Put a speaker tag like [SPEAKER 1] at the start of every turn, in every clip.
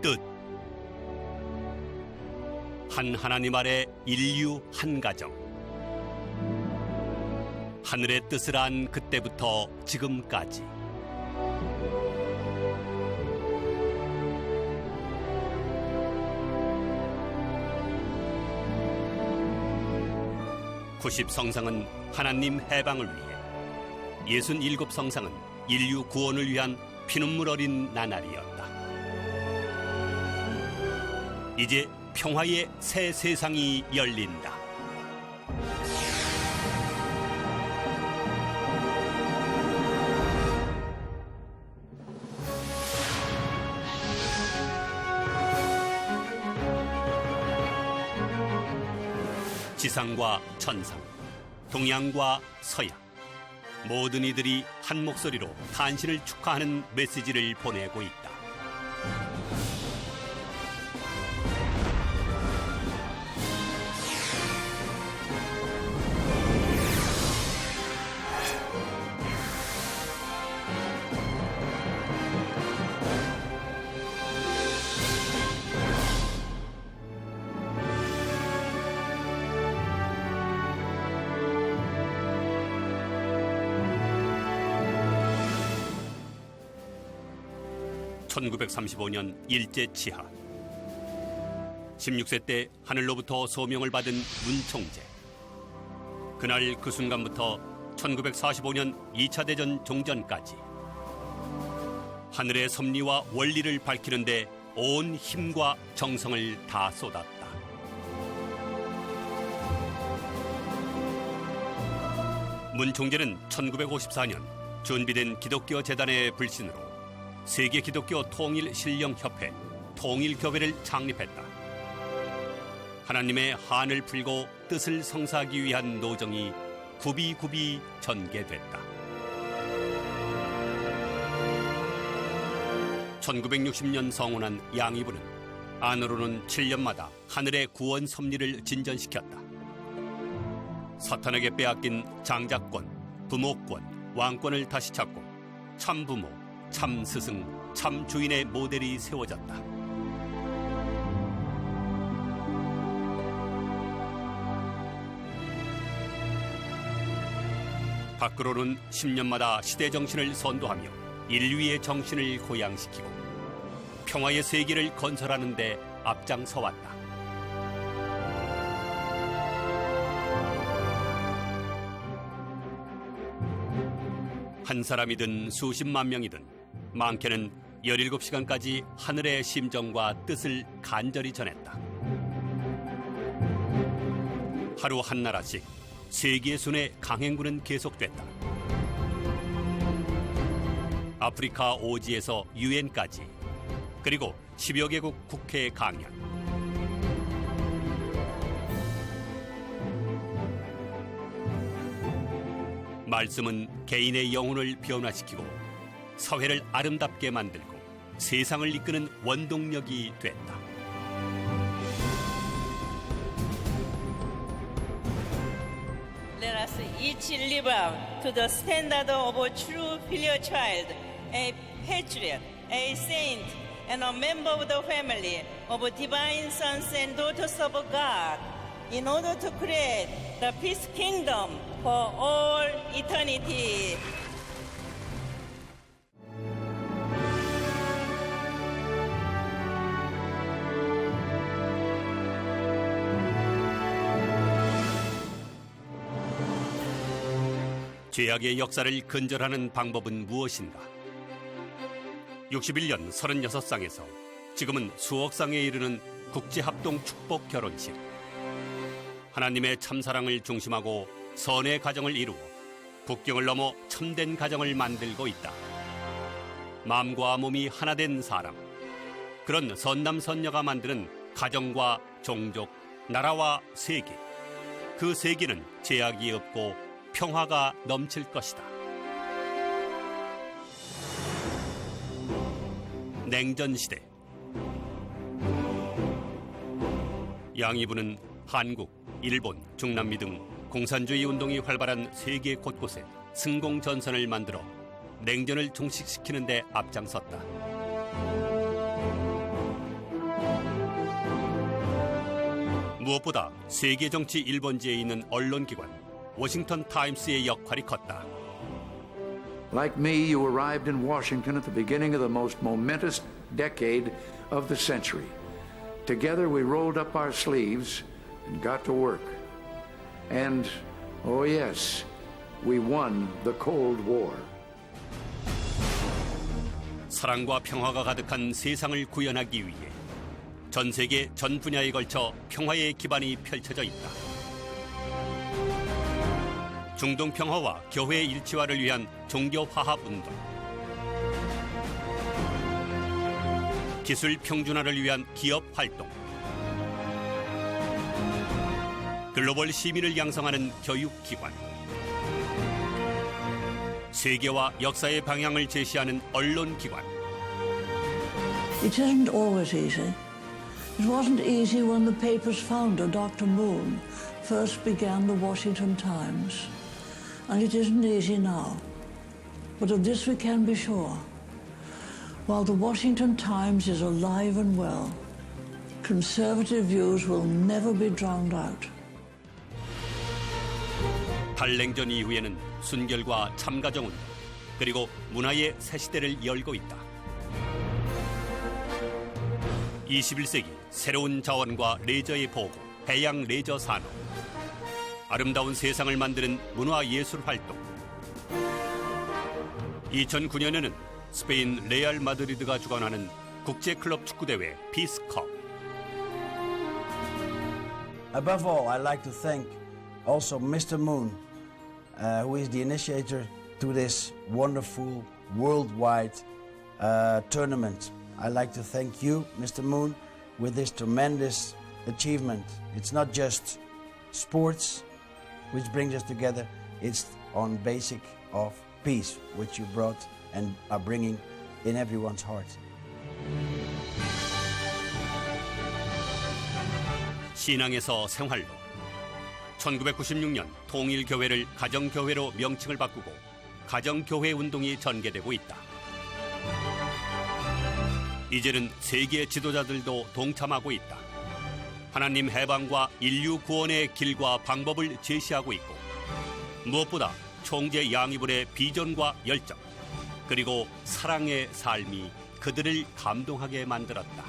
[SPEAKER 1] 뜻. 한 하나님 아래 인류 한 가정. 하늘의 뜻을 안 그때부터 지금까지. 구십 성상은 하나님 해방을 위해, 예순 일곱 성상은 인류 구원을 위한 피눈물 어린 나날이었다. 이제 평화의 새 세상이 열린다. 지상과 천상, 동양과 서양, 모든 이들이 한 목소리로 탄신을 축하하는 메시지를 보내고 있다. (1935년) 일제 치하 16세 때 하늘로부터 소명을 받은 문총재 그날 그 순간부터 1945년 2차 대전 종전까지 하늘의 섭리와 원리를 밝히는데 온 힘과 정성을 다 쏟았다. 문 총재는 1954년 준비된 기독교 재단의 불신으로 세계 기독교 통일 신령 협회 통일 교회를 창립했다. 하나님의 한을 풀고 뜻을 성사하기 위한 노정이 굽이굽이 전개됐다. 1960년 성원한 양이부는 안으로는 7년마다 하늘의 구원 섭리를 진전시켰다. 사탄에게 빼앗긴 장자권, 부모권, 왕권을 다시 찾고 참부모, 참 스승, 참 주인의 모델이 세워졌다. 밖으로는 10년마다 시대 정신을 선도하며 인류의 정신을 고양시키고 평화의 세계를 건설하는 데 앞장서 왔다. 한 사람이든 수십만 명이든 많게는 17시간까지 하늘의 심정과 뜻을 간절히 전했다. 하루 한 나라씩 세계의 손에 강행군은 계속됐다. 아프리카 오지에서 유엔까지 그리고 10여 개국 국회 강연 말씀은 개인의 영혼을 변화시키고 사회를 아름답게 만들고 세상을 이끄는 원동력이 됐다. 죄악의 역사를 근절하는 방법은 무엇인가? 61년 36쌍에서 지금은 수억 쌍에 이르는 국제합동 축복 결혼식. 하나님의 참사랑을 중심하고 선의 가정을 이루어 국경을 넘어 참된 가정을 만들고 있다. 마음과 몸이 하나 된 사람. 그런 선남선녀가 만드는 가정과 종족, 나라와 세계. 그 세계는 제약이 없고 평화가 넘칠 것이다. 냉전 시대 양이부는 한국, 일본, 중남미 등 공산주의 운동이 활발한 세계 곳곳에 승공 전선을 만들어 냉전을 종식시키는 데 앞장섰다. 무엇보다 세계 정치 일본지에 있는 언론기관 워싱턴 타임스의 역할이 컸다.
[SPEAKER 2] Like me, you arrived in Washington at the beginning of the most momentous decade of the century. Together, we rolled up our sleeves and got to work. And, oh yes, we won the Cold War.
[SPEAKER 1] 사랑과 평화가 가득한 세상을 구현하기 위해 전 세계 전 분야에 걸쳐 평화의 기반이 펼쳐져 있다. 중동 평화와 교회 일치화를 위한 종교 화합 운동, 기술 평준화를 위한 기업 활동, 글로벌 시민을 양성하는 교육 기관, 세계와 역사의 방향을 제시하는 언론 기관.
[SPEAKER 3] It isn't always easy. It wasn't easy when the paper's founder, Dr. Moon, first began the Washington Times. And it isn't easy now. But of this we can be sure. While the Washington Times is alive and well, conservative views will never be drowned out.
[SPEAKER 1] 달냉전 이후에는 순결과 참가정운 그리고 문화의 새 시대를 열고 있다. 21세기 새로운 자원과 레저의 보고, 해양 레저 산업, 아름다운 세상을 만드는 문화 예술 활동. 2009년에는 스페인 레알 마드리드가 주관하는 국제 클럽 축구 대회 피스컵.
[SPEAKER 4] Above all, I'd like to thank also Mr. Moon, uh, who is the initiator to this wonderful worldwide uh, tournament. I'd like to thank you, Mr. Moon, with this tremendous achievement. It's not just sports which brings us together, it's on basic of peace, which you brought and are bringing in everyone's heart.
[SPEAKER 1] 신앙에서 생활로 1996년 통일교회를 가정교회로 명칭을 바꾸고 가정교회 운동이 전개되고 있다. 이제는 세계 지도자들도 동참하고 있다. 하나님 해방과 인류 구원의 길과 방법을 제시하고 있고 무엇보다 총재 양이분의 비전과 열정 그리고 사랑의 삶이 그들을 감동하게 만들었다.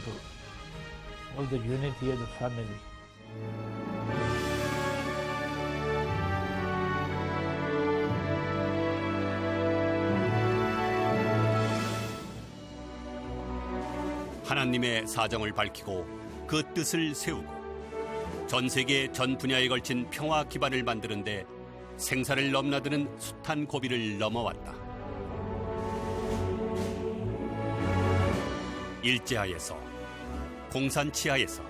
[SPEAKER 5] Uh, of the unity of the family.
[SPEAKER 1] 하나님의 사정을 밝히고 그 뜻을 세우고 전 세계 전 분야에 걸친 평화 기반을 만드는데 생사를 넘나드는 숱한 고비를 넘어왔다. 일제하에서 공산 치하에서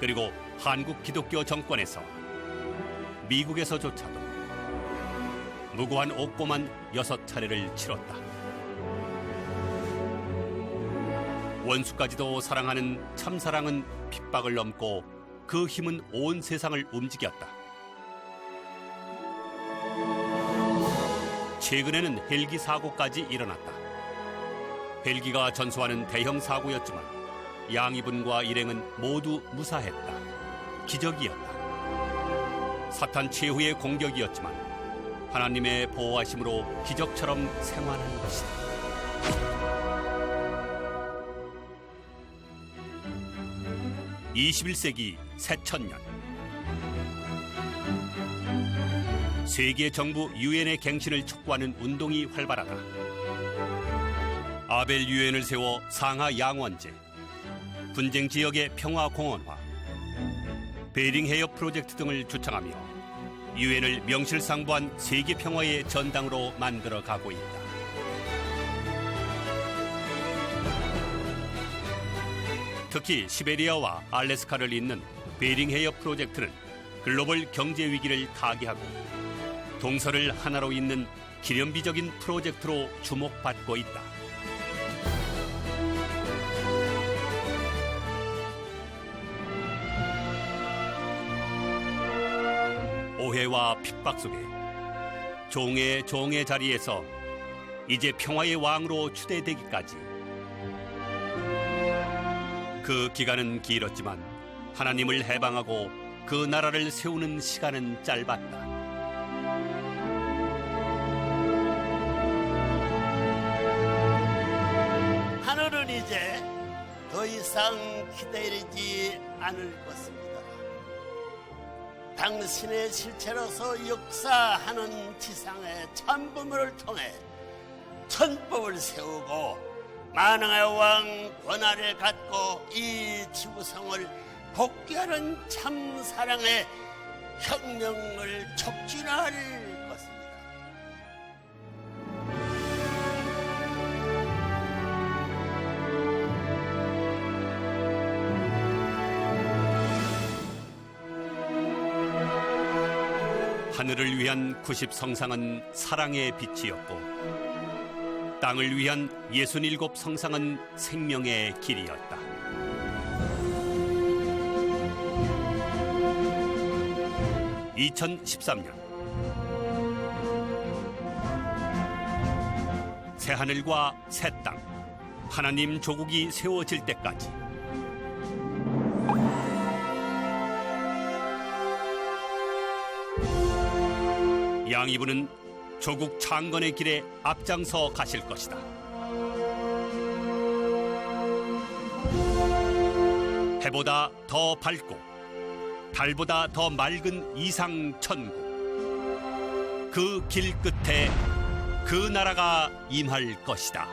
[SPEAKER 1] 그리고 한국 기독교 정권에서 미국에서조차도 무고한 옥고만 여섯 차례를 치렀다. 원수까지도 사랑하는 참사랑은 핍박을 넘고 그 힘은 온 세상을 움직였다. 최근에는 헬기 사고까지 일어났다. 헬기가 전소하는 대형 사고였지만 양이분과 일행은 모두 무사했다. 기적이었다. 사탄 최후의 공격이었지만 하나님의 보호하심으로 기적처럼 생활한 것이다. 21세기 새천년 세계 정부 유엔의 갱신을 촉구하는 운동이 활발하다. 아벨 유엔을 세워 상하 양원제, 분쟁 지역의 평화 공원화, 베링 해협 프로젝트 등을 주창하며 유엔을 명실상부한 세계 평화의 전당으로 만들어 가고 있다. 특히 시베리아와 알래스카를 잇는 베링 해협 프로젝트는 글로벌 경제 위기를 타개하고 동서를 하나로 잇는 기념비적인 프로젝트로 주목받고 있다. 압제와 핍박 속에 종의 종의 자리에서 이제 평화의 왕으로 추대되기까지 그 기간은 길었지만 하나님을 해방하고 그 나라를 세우는 시간은 짧았다.
[SPEAKER 6] 하늘은 이제 더 이상 기다리지 않을 것입니다. 당신의 실체로서 역사하는 지상의 참부물을 통해 천법을 세우고 만왕의 왕 권한을 갖고 이 지구성을 복귀하는 참 사랑의 혁명을 촉진할
[SPEAKER 1] 하늘을 위한 90성상은 사랑의 빛이었고 땅을 위한 67 성상은 생명의 길이었다. (2013년) 새 하늘과 새 땅 하나님 조국이 세워질 때까지 양이부는 조국 창건의 길에 앞장서 가실 것이다. 해보다 더 밝고 달보다 더 맑은 이상 천국. 그 길 끝에 그 나라가 임할 것이다.